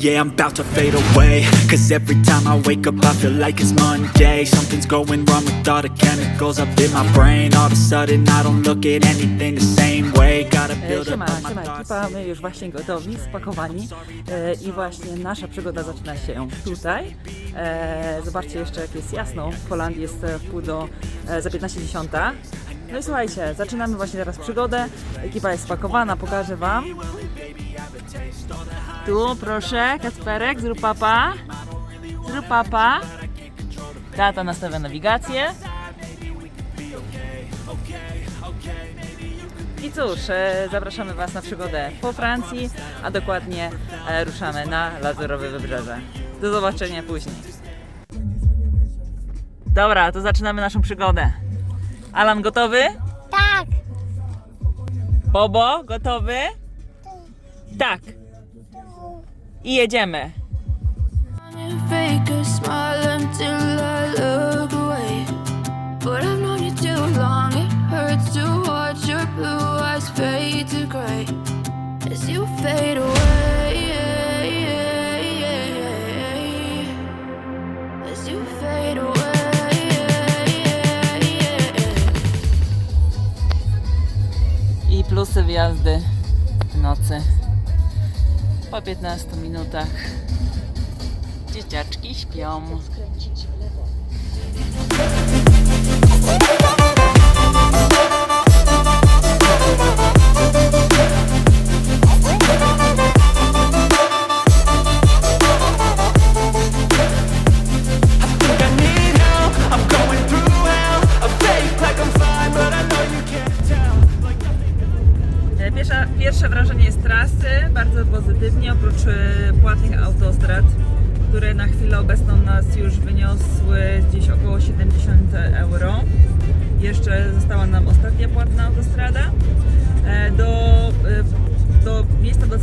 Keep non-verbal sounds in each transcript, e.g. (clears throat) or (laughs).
Yeah, I'm about to fade away. Cause every time I wake up I feel like it's Monday. Something's going wrong with all the chemicals up in my brain. All of a sudden I don't look at anything the same way. Gotta E, build up all my siema ekipa, my już właśnie gotowi, spakowani. E, i właśnie nasza przygoda zaczyna się tutaj. E, zobaczcie jeszcze jak jest jasno, w Holandii jest e, wpół do e, za 15.10. No i słuchajcie, zaczynamy właśnie teraz przygodę, ekipa jest spakowana, pokażę Wam. Tu proszę, Kacperek, zrób papa, zrób papa. Tata nastawia nawigację. I cóż, e, zapraszamy Was na przygodę po Francji, a dokładnie e, ruszamy na Lazurowe Wybrzeże. Do zobaczenia później. Dobra, to zaczynamy naszą przygodę. Alan gotowy? Tak, Bobo gotowy? Tak. I jedziemy. I plusy wjazdy w nocy. Po 15 minutach dzieciaczki śpią.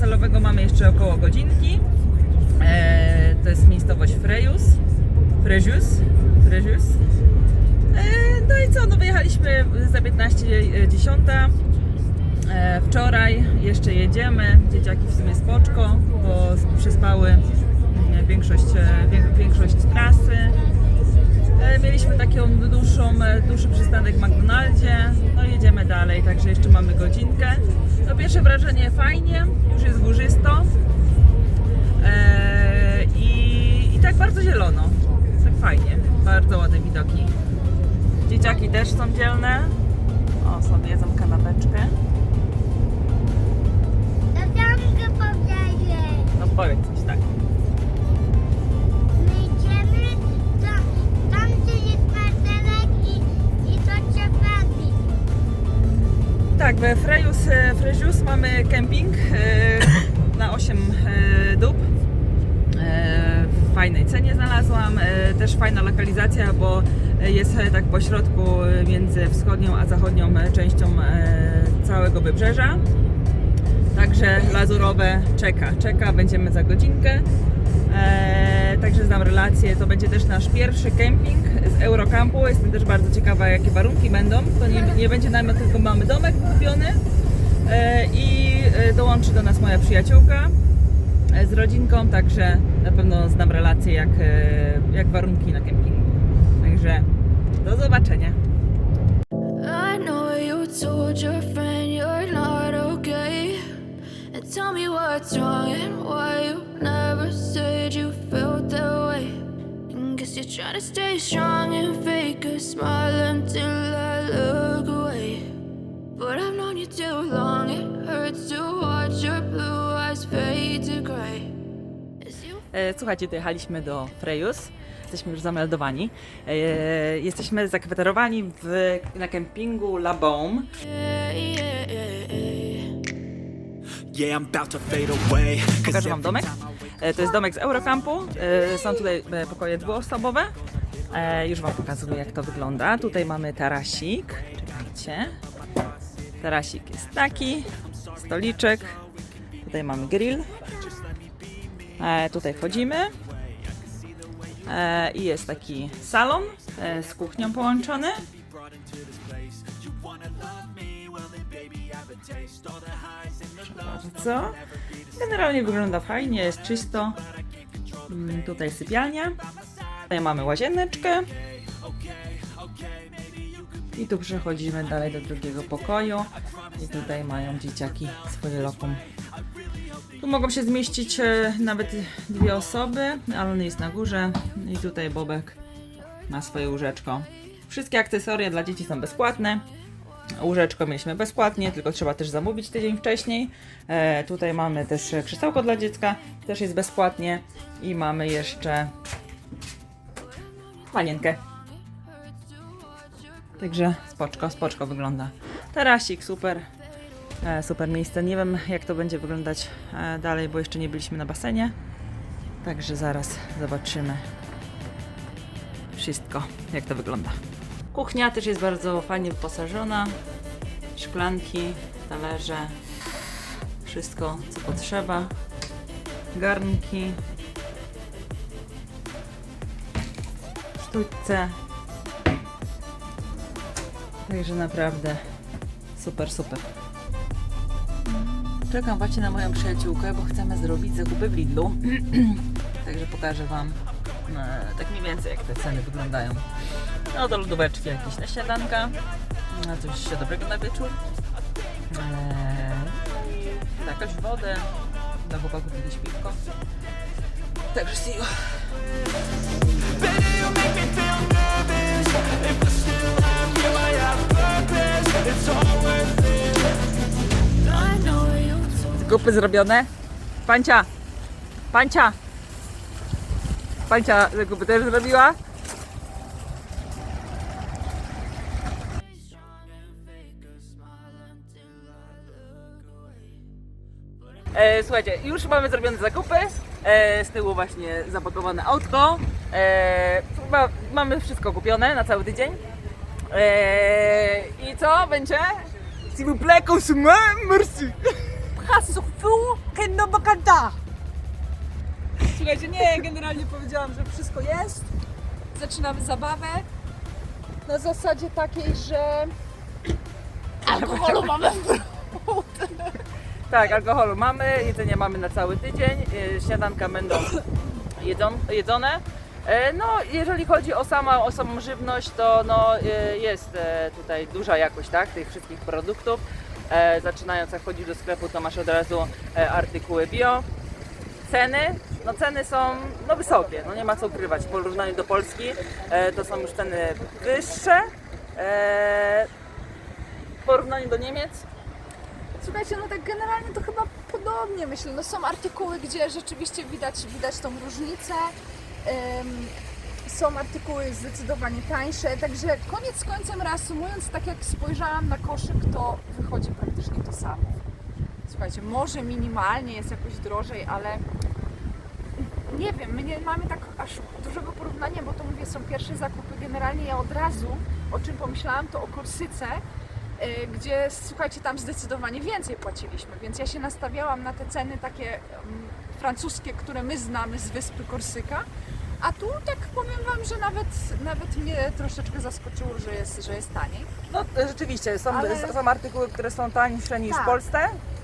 Docelowego mamy jeszcze około godzinki. E, To jest miejscowość Frejus. Frejus. Frejus. E, No i co, no wyjechaliśmy za 15.10. E, Wczoraj jeszcze jedziemy. Dzieciaki w sumie spoczko, bo przyspały mm, większość, e, wię- większość trasy. E, Mieliśmy taką dłuższą, e, dłuższy przystanek w McDonaldzie. Dalej, także jeszcze mamy godzinkę. No pierwsze wrażenie fajnie, już jest górzysto. E, i, I tak bardzo zielono. Tak fajnie, bardzo ładne widoki. Dzieciaki też są dzielne. O, sobie jedzą kanapeczkę. Mamy kemping e, na 8 e, dób. E, W fajnej cenie znalazłam. Też fajna lokalizacja, bo jest tak po środku e, między wschodnią a zachodnią częścią całego wybrzeża. Także lazurowe czeka, czeka, będziemy za godzinkę. Także znam relację, to będzie też nasz pierwszy kemping z Eurocampu. Jestem też bardzo ciekawa, jakie warunki będą. To nie, nie będzie namiot, tylko mamy domek kupiony. E, I e, dołączy do nas moja przyjaciółka e, z rodzinką, także na pewno znam relację, jak, jak warunki na kempingu. Także do zobaczenia. I know you told your friend you're not okay. And tell me what's wrong and why you never said you felt that way. Guess you're trying to stay strong and fake a smile until I look away. Słuchajcie, dojechaliśmy do Frejus. Jesteśmy już zameldowani. E, Jesteśmy zakwaterowani w, na kempingu La Baume. Pokażę wam domek. E, To jest domek z Eurocampu. E, Są tutaj e, pokoje dwuosobowe. E, Już wam pokazuję, jak to wygląda. Tutaj mamy tarasik. Czekajcie. Tarasik jest taki. Stoliczek. Tutaj mamy grill. E, Tutaj wchodzimy. E, I jest taki salon e, z kuchnią połączony. Co? Generalnie wygląda fajnie, jest czysto. Mm, Tutaj sypialnia. Tutaj mamy łazieneczkę. I tu przechodzimy dalej do drugiego pokoju. I tutaj mają dzieciaki swoje lokum. Tu mogą się zmieścić e, nawet dwie osoby, ale on jest na górze. I tutaj Bobek ma swoje łóżeczko. Wszystkie akcesoria dla dzieci są bezpłatne. Łóżeczko mieliśmy bezpłatnie, tylko trzeba też zamówić tydzień wcześniej. E, tutaj mamy też krzesełko dla dziecka, też jest bezpłatnie. I mamy jeszcze panienkę. Także spoczko, spoczko wygląda. Tarasik, super. E, super miejsce. Nie wiem jak to będzie wyglądać e, dalej, bo jeszcze nie byliśmy na basenie. Także zaraz zobaczymy wszystko, jak to wygląda. Kuchnia też jest bardzo fajnie wyposażona. Szklanki, talerze, wszystko co potrzeba. Garnki, sztućce. Także naprawdę super, super. Czekam właśnie na moją przyjaciółkę, bo chcemy zrobić zakupy w Lidlu. (clears throat) Także pokażę Wam e, tak mniej więcej jak te ceny wyglądają. No do lodóweczki jakieś na śniadanka, na coś dobrego na wieczór. Jakąś wodę, dla chłopaków jakieś piwko. Także see you. I Zakupy zrobione. Pancia! Pancia! Pancia zakupy też zrobiła. E, słuchajcie, już mamy zrobione zakupy. E, z tyłu właśnie zapakowane autko. E, mamy wszystko kupione na cały tydzień. E, I co będzie? S'il vous plaît, consommez, merci. Surtout que no bacanta. Słuchajcie, nie, generalnie powiedziałam, że wszystko jest. Zaczynamy zabawę. Na zasadzie takiej, że (clears throat) alkoholu mamy Tak, alkoholu mamy, jedzenie mamy na cały tydzień, e, śniadanka będą (clears throat) jedzon, jedzone. E, No, jeżeli chodzi o, sama, o samą żywność, to no, e, jest e, tutaj duża jakość tak, tych wszystkich produktów. E, Zaczynając jak chodzisz do sklepu, to masz od razu e, artykuły bio. Ceny, no ceny są no, wysokie, no nie ma co ukrywać. W porównaniu do Polski e, to są już ceny wyższe. W porównaniu do Niemiec Słuchajcie, no tak generalnie to chyba podobnie myślę. No są artykuły, gdzie rzeczywiście widać, widać tą różnicę. Są artykuły zdecydowanie tańsze, także koniec końcem reasumując, tak jak spojrzałam na koszyk, to wychodzi praktycznie to samo. Słuchajcie, może minimalnie jest jakoś drożej, ale nie wiem, my nie mamy tak aż dużego porównania, bo to mówię, są pierwsze zakupy. Generalnie ja od razu, o czym pomyślałam, to o Korsyce, y, gdzie słuchajcie, tam zdecydowanie więcej płaciliśmy, więc ja się nastawiałam na te ceny takie mm, francuskie, które my znamy z wyspy Korsyka. A tu tak powiem Wam, że nawet, nawet mnie troszeczkę zaskoczyło, że jest, że jest taniej. No e, rzeczywiście, są, Ale- są artykuły, które są tańsze niż Tak. w Polsce.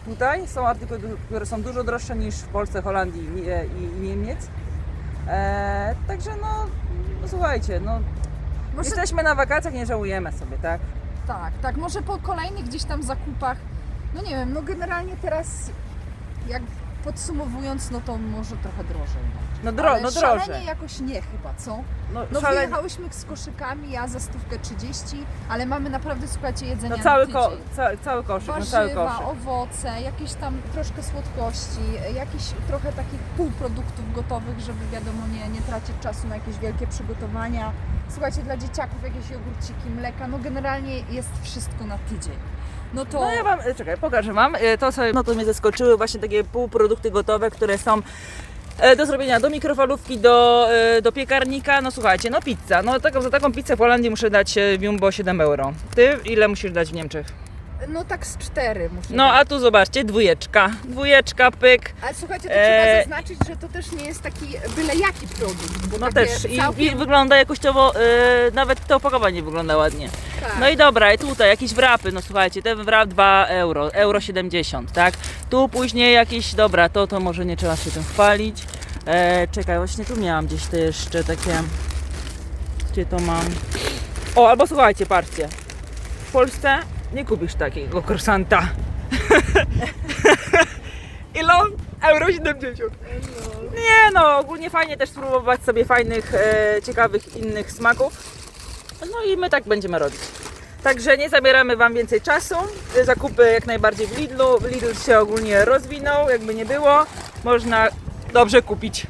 Tutaj są artykuły, które są dużo droższe niż w Polsce, Holandii i, i, i Niemiec. E, także no, no słuchajcie, no, Może jesteśmy na wakacjach, nie żałujemy sobie, tak? Tak, tak. Może po kolejnych gdzieś tam zakupach. No nie wiem, no generalnie teraz jak podsumowując, no to może trochę drożej. No, No, dro, Ale no szalenie drożej. jakoś nie chyba, co? No, No szalenie- wyjechałyśmy z koszykami, ja za stówkę 30, ale mamy naprawdę, słuchajcie, jedzenia no cały, na ko, tydzień. ca, cały koszyk, no cały Warzywa, koszyk. owoce, jakieś tam troszkę słodkości, jakieś trochę takich półproduktów gotowych, żeby wiadomo nie, nie tracić czasu na jakieś wielkie przygotowania. Słuchajcie, dla dzieciaków jakieś jogurciki, mleka, no generalnie jest wszystko na tydzień. No to No ja wam, e, czekaj, pokażę wam. E, To sobie, no to mnie zaskoczyły właśnie takie półprodukty gotowe, które są e, do zrobienia do mikrofalówki, do, e, do piekarnika. No słuchajcie, no pizza. No taką, za taką pizzę w Holandii muszę dać e, Jumbo 7 euro. Ty ile musisz dać w Niemczech? No tak z cztery muszę No a tu zobaczcie, dwójeczka. Dwójeczka, pyk. Ale słuchajcie, to E, trzeba zaznaczyć, że to też nie jest taki byle jaki produkt, bo No takie też. I, całkiem, I wygląda jakościowo, e, nawet to opakowanie wygląda ładnie. tak. No i dobra, i tutaj jakieś wrapy, no słuchajcie, ten wrap 2 euro, euro 70, tak? Tu później jakieś, dobra, to, to może nie trzeba się tym chwalić. E, czekaj, właśnie tu miałam gdzieś te jeszcze takie, gdzie to mam? O, albo słuchajcie, patrzcie, w Polsce nie kupisz takiego krosanta. (laughs) Ile? Euro 70. Nie no, ogólnie fajnie też spróbować sobie fajnych, e, ciekawych innych smaków. No i my tak będziemy robić. Także nie zabieramy Wam więcej czasu. Zakupy jak najbardziej w Lidlu. Lidl się ogólnie rozwinął, jakby nie było. Można dobrze kupić.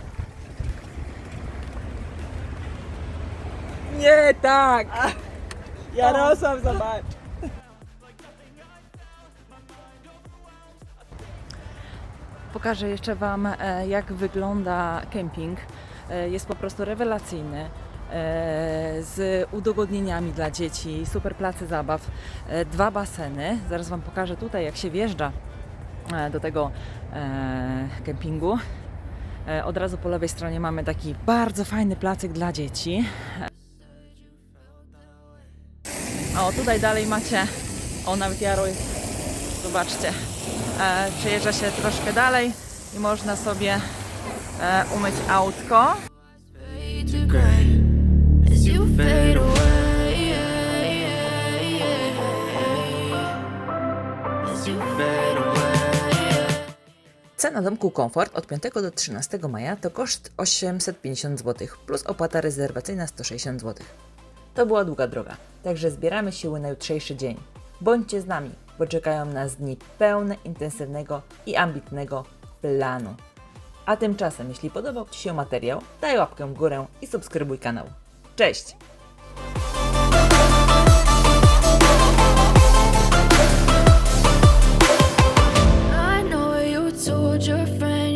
Nie tak! (laughs) Jarosław, zobacz! Pokażę jeszcze Wam, e, jak wygląda kemping. E, Jest po prostu rewelacyjny. e, Z udogodnieniami dla dzieci, super place zabaw, dwa baseny. Zaraz Wam pokażę tutaj, jak się wjeżdża do tego kempingu. Od razu po lewej stronie mamy taki bardzo fajny placyk dla dzieci. O, tutaj dalej macie, o nawet Jaro jest, zobaczcie, e, przejeżdża się troszkę dalej i można sobie e, umyć autko. Cena domku Komfort od 5 do 13 maja to koszt 850 zł plus opłata rezerwacyjna 160 zł. To była długa droga, także zbieramy siły na jutrzejszy dzień. Bądźcie z nami, bo czekają nas dni pełne intensywnego i ambitnego planu. A tymczasem, jeśli podobał Ci się materiał, daj łapkę w górę i subskrybuj kanał. Cześć!